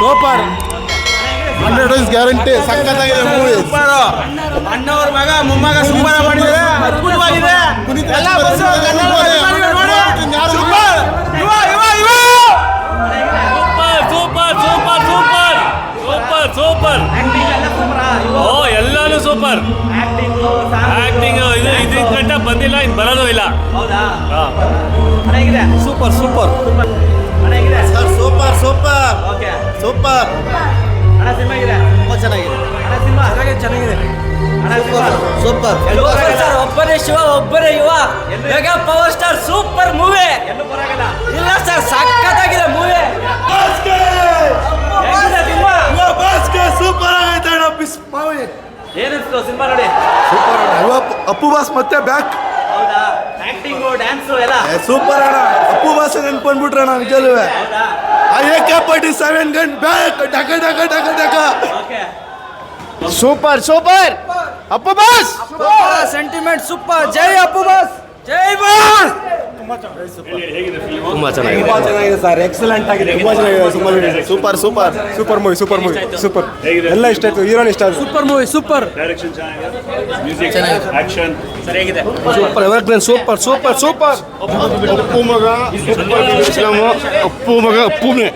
Super. Hundred days guarantee ಸಖತ್ತಾಗಿದೆ movie. ಅಣ್ಣವ್ರ ಮಗ ಮೊಮ್ಮಗ ಸೂಪರ್ ಇನ್ನು ಬರೋದು ಇಲ್ಲ. Super super. Sir super super. Okay. Super. ಅಣ್ಣ ಸಿನಿಮಾ ಇದೆ ತುಂಬ ಚೆನ್ನಾಗಿದೆ. ಅಣ್ಣ ಸಿನಿಮಾ? ಚೆನ್ನಾಗಿದೆ ಅಣ್ಣ ಸಿನಿಮಾ? ಸೂಪರ್. ಸರ್. ಒಬ್ಬರೇ ಶಿವ ಒಬ್ಬರೇ Yuva. Mega power star super movie. ಇಲ್ಲ ಸರ್. ಸಖತ್ತಾಗಿದೆ ಮೂವಿ. ಹೇಗಿದೆ ಸಿನಿಮಾ? ಸೂಪರ್ ಆಗೈತೆ ಅಣ್ಣ ಬಿಸ್ ಮಾವಿ ಏನಿತ್ತು ಸಿನಿಮಾ ನೋಡಿ? ಸೂಪರ್ ಅಣ್ಣ. ಅಪ್ಪು ಬಾಸ್ ಮತ್ತೆ ಬ್ಯಾಕ್. ಹೌದಾ? ಆಕ್ಟಿಂಗು ಡ್ಯಾನ್ಸು ಎಲ್ಲ? ಸೂಪರ್ ಅಣ್ಣ. ಅಪ್ಪು ಬಾಸ್ ನೆನ್ಪಂದ್ಬಿಟ್ರೆ ಅಣ್ಣ ನಿಜಲ್ವೇ. ಹೌದಾ? ಎ ಕೆ ಸೆವೆನ್ ಗಂಟ್ ಬ್ಯಾಕ್. ಡಕ ಡಕ ಡಕ ಡಕ. Okay. Super super. Appu boss. Sentiment super. ಜೈ ಅಪ್ಪು ಬಾಸ್. ಜೈ ಬಾಸ್. ತುಂಬಾ ಚೆನ್ನಾಗಿದೆ ತುಂಬಾ ಚೆನ್ನಾಗಿದೆ. ಸರ್ ಎಕ್ಸಲೆಂಟ್ ಆಗಿದೆ. ತುಂಬಾ ಚೆನ್ನಾಗಿದೆ super super. Super movie super movie super ಎಲ್ಲ ಇಷ್ಟ ಆಯ್ತು. ಹೀರೋನ್ ಇಷ್ಟ ಆಯ್ತು. ಸೂಪರ್ ಮೂವಿ ಸೂಪರ್ ಡೈರೆಕ್ಷನ್ ಚೆನ್ನಾಗಿದೆ? ಮ್ಯೂಸಿಕ್ ಆಕ್ಷನ್ ಸರಿಯಾಗಿದೆ super evergreen super super super Appu ಮಗ ಅಪ್ಪು ಮಗ ಅಪ್ಪುನೇ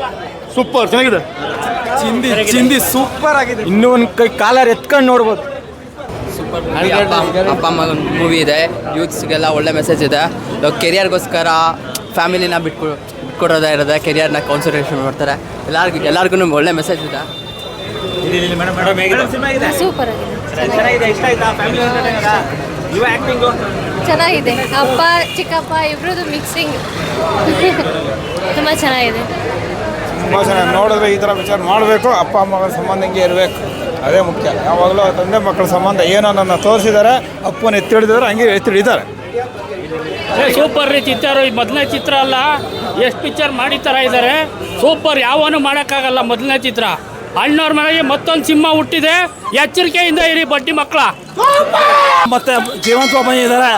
ಸೂಪರ್ ಚೆನ್ನಾಗಿದೆ. ಚಿಂದಿ ಚಿಂದಿ ಸೂಪರ್ ಆಗಿದೆ. ಇನ್ನೂ ಒಂದು ಕೈ ಕಾಲರ್ ಎತ್ಕೊಂಡು ನೋಡ್ಬೋದು. ಅಪ್ಪ ಅಮ್ಮ ಮೂವಿ ಇದೆ. ಯೂತ್ಸ್ಗೆಲ್ಲ ಒಳ್ಳೆ ಮೆಸೇಜ್ ಇದೆ. ಕೆರಿಯರ್ಗೋಸ್ಕರ ಫ್ಯಾಮಿಲಿನ ಬಿಟ್ಕೊ ಬಿಟ್ಕೊಡೋದೇ ಇರೋದೆ ಕೆರಿಯರ್ನ ಕಾನ್ಸಂಟ್ರೇಷನ್ ಮಾಡ್ತಾರೆ. ಎಲ್ಲರಿಗೂ ಎಲ್ಲರಿಗೂ ಒಳ್ಳೆ ಮೆಸೇಜ್ ಇದೆ. ಮೇಡಮ್ ಸಿನಿಮಾ ಇದೆ ಸೂಪರ್ ಆಗಿದೆ. ಚೆನ್ನಾಗಿದೆ ಇಷ್ಟ ಆಯ್ತಾ? ಫ್ಯಾಮಿಲಿ ಯುವ ಆಕ್ಟಿಂಗು ಚೆನ್ನಾಗಿದೆ. ಅಪ್ಪ ಚಿಕ್ಕಪ್ಪ ಇಬ್ರದ್ದು ಮಿಕ್ಸಿಂಗ್ ತುಂಬ ಚೆನ್ನಾಗಿದೆ. ತುಂಬ ಚೆನ್ನಾಗಿ ನೋಡಿದ್ರೆ ಈ ಥರ ವಿಚಾರ ಮಾಡಬೇಕು. ಅಪ್ಪ ಅಮ್ಮಗಳ ಸಂಬಂಧ ಹಿಂಗೆ ಇರಬೇಕು. ಅದೇ ಮುಖ್ಯ. ಯಾವಾಗಲೂ ತಂದೆ ಮಕ್ಕಳ ಸಂಬಂಧ ಏನೋ ನನ್ನ ತೋರಿಸಿದ್ದಾರೆ ಅಪ್ಪನ ಎತ್ತಿ ಹಿಡಿದಿದ್ದಾರೆ ಹಂಗೆ ಎತ್ತಿ ಹಿಡಿತಾರೆ. ಸೂಪರ್ ರೀ ಚಿತ್ರ ಈ ಮೊದಲನೇ ಚಿತ್ರ ಅಲ್ಲ? ಎಷ್ಟು ಪಿಕ್ಚರ್ ಮಾಡಿ ಥರ ಇದ್ದಾರೆ ಸೂಪರ್ ಯಾವನು ಮಾಡೋಕ್ಕಾಗಲ್ಲ ಮೊದಲನೇ ಚಿತ್ರ. ಅಣ್ಣವ್ರ ಮನೆಗೆ ಮತ್ತೊಂದು ಸಿಂಹ ಹುಟ್ಟಿದೆ. ಎಚ್ಚರಿಕೆಯಿಂದ ಇರಿ ಬಡ್ಡಿ ಮಕ್ಕಳ. ಮತ್ತೆ ಜೀವಂತ ಬಂದಿದ್ದಾರೆ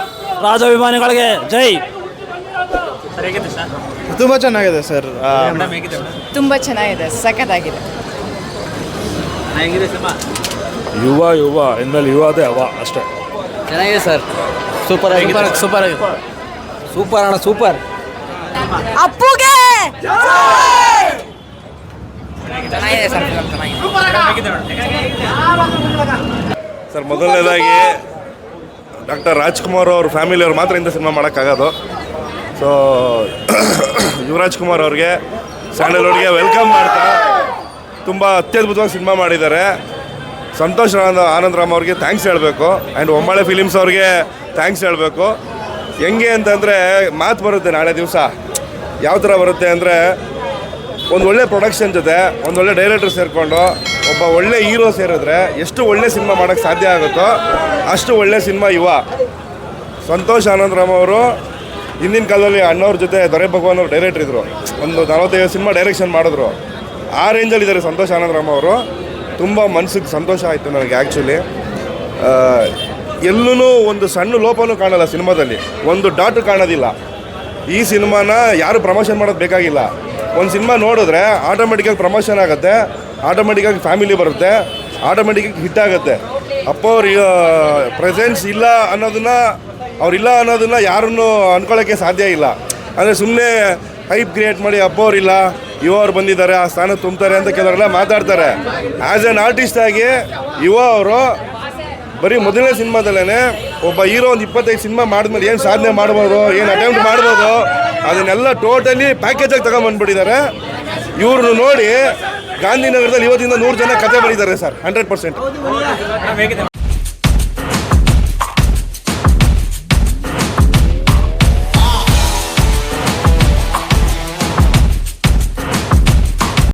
ರಾಜಾಭಿಮಾನಿಗಳಿಗೆ ಜೈ. ತುಂಬಾ ಚೆನ್ನಾಗಿದೆ ಸರ್. ತುಂಬ ಚೆನ್ನಾಗಿದೆ ಸಖತ್ತಾಗಿದೆ. ಯುವ ಯುವ ಇನ್ಮೇಲೆ ಯುವ ಅದೇ ಅವ ಅಷ್ಟೇ. ಚೆನ್ನಾಗಿದೆ ಸರ್. Super super super. ಆಗಿದೆ. ಸೂಪರ್ ಅಣ್ಣ ಸೂಪರ್. ಅಪ್ಪುಗೆ! ಚೆನ್ನಾಗಿದೆ ಸರ್ ಚೆನ್ನಾಗಿದೆ. ಸರ್ ಮೊದಲನೇದಾಗಿ ಡಾಕ್ಟರ್ ರಾಜ್ಕುಮಾರ್ ಅವ್ರ ಫ್ಯಾಮಿಲಿಯವ್ರು ಮಾತ್ರ ಇಂಥ ಸಿನಿಮಾ ಮಾಡೋಕ್ಕಾಗೋದು. ಸೊ ಯುವರಾಜ್ ಕುಮಾರ್ ಅವ್ರಿಗೆ ಸ್ಯಾಂಡಲ್ವುಡ್ಗೆ ವೆಲ್ಕಮ್ ಮಾಡ್ತಾ ತುಂಬ ಅತ್ಯದ್ಭುತವಾಗಿ ಸಿನಿಮಾ ಮಾಡಿದ್ದಾರೆ. ಸಂತೋಷ್ ಆನಂದ್ ರಾಮ್ ಅವ್ರಿಗೆ ಥ್ಯಾಂಕ್ಸ್ ಹೇಳಬೇಕು. ಆ್ಯಂಡ್ ಒಮ್ಮಾಳೆ ಫಿಲಿಮ್ಸ್ ಅವ್ರಿಗೆ ಥ್ಯಾಂಕ್ಸ್ ಹೇಳಬೇಕು. ಹೆಂಗೆ ಅಂತಂದರೆ ಮಾತು ಬರುತ್ತೆ ನಾಳೆ ದಿವಸ. ಯಾವ ಥರ ಬರುತ್ತೆ ಅಂದರೆ ಒಂದು ಒಳ್ಳೆ ಪ್ರೊಡಕ್ಷನ್ ಜೊತೆ ಒಂದು ಒಳ್ಳೆ ಡೈರೆಕ್ಟರ್ ಸೇರಿಕೊಂಡು ಒಬ್ಬ ಒಳ್ಳೆ ಹೀರೋ ಸೇರಿದ್ರೆ ಎಷ್ಟು ಒಳ್ಳೆ ಸಿನಿಮಾ ಮಾಡೋಕ್ಕೆ ಸಾಧ್ಯ ಆಗುತ್ತೋ ಅಷ್ಟು ಒಳ್ಳೆ ಸಿನಿಮಾ ಇವ ಸಂತೋಷ್ ಆನಂದರಾಮ್ ಅವರು ಹಿಂದಿನ ಕಾಲದಲ್ಲಿ ಅಣ್ಣವ್ರ ಜೊತೆ ದೊರೆ ಭಗವಾನ್ ಅವರು ಡೈರೆಕ್ಟರ್ ಇದ್ದರು ಒಂದು ನಲವತ್ತೈದು ಸಿನಿಮಾ ಡೈರೆಕ್ಷನ್ ಮಾಡಿದ್ರು. ಆ ರೇಂಜಲ್ಲಿ ಇದ್ದಾರೆ ಸಂತೋಷ್ ಆನಂದರಾಮ್ ಅವರು. ತುಂಬ ಮನಸ್ಸಿಗೆ ಸಂತೋಷ ಆಯಿತು ನನಗೆ ಆ್ಯಕ್ಚುಲಿ ಎಲ್ಲೂ ಒಂದು ಸಣ್ಣ ಲೋಪನೂ ಕಾಣಲ್ಲ ಸಿನಿಮಾದಲ್ಲಿ. ಒಂದು ಡಾಟು ಕಾಣೋದಿಲ್ಲ. ಈ ಸಿನಿಮಾನ ಯಾರು ಪ್ರಮೋಷನ್ ಮಾಡೋದು ಬೇಕಾಗಿಲ್ಲ. ಒಂದು ಸಿನಿಮಾ ನೋಡಿದ್ರೆ ಆಟೋಮೆಟಿಕಾಗಿ ಪ್ರಮೋಷನ್ ಆಗುತ್ತೆ ಆಟೋಮೆಟಿಕಾಗಿ ಫ್ಯಾಮಿಲಿ ಬರುತ್ತೆ ಆಟೋಮೆಟಿಕಾಗಿ ಹಿಟ್ ಆಗುತ್ತೆ. ಅಪ್ಪ ಅವ್ರ ಪ್ರೆಸೆನ್ಸ್ ಇಲ್ಲ ಅನ್ನೋದನ್ನ ಅವರಿಲ್ಲ ಅನ್ನೋದನ್ನ ಯಾರನ್ನು ಅನ್ಕೊಳ್ಳೋಕ್ಕೆ ಸಾಧ್ಯ ಇಲ್ಲ. ಅಂದರೆ ಸುಮ್ಮನೆ ಹೈಪ್ ಕ್ರಿಯೇಟ್ ಮಾಡಿ ಅಪ್ಪ ಅವ್ರಿಲ್ಲ ಯುವ ಅವರು ಬಂದಿದ್ದಾರೆ, ಆ ಸ್ಥಾನ ತುಂಬ್ತಾರೆ ಅಂತ ಕೆಲವರೆಲ್ಲ ಮಾತಾಡ್ತಾರೆ. ಆ್ಯಸ್ ಎನ್ ಆರ್ಟಿಸ್ಟ್ ಆಗಿ ಯುವ ಅವರು ಬರೀ ಮೊದಲನೇ ಸಿನಿಮಾದಲ್ಲೇ ಒಬ್ಬ ಹೀರೋ ಒಂದು ಇಪ್ಪತ್ತೈದು ಸಿನಿಮಾ ಮಾಡಿದ್ಮೇಲೆ ಏನು ಸಾಧನೆ ಮಾಡ್ಬೋದು, ಏನು ಅಟೆಂಪ್ಟ್ ಮಾಡ್ಬೋದು, ಅದನ್ನೆಲ್ಲ ಟೋಟಲಿ ಪ್ಯಾಕೇಜಾಗಿ ತಗೊಂಬಂದ್ಬಿಟ್ಟಿದ್ದಾರೆ ಇವ್ರನ್ನ ನೋಡಿ ಗಾಂಧಿನಗರದಲ್ಲಿ ಇವತ್ತಿಂದ ನೂರು ಜನ ಕತೆ ಬರೀತಾರೆ ಸರ್ ಹಂಡ್ರೆಡ್ ಪರ್ಸೆಂಟ್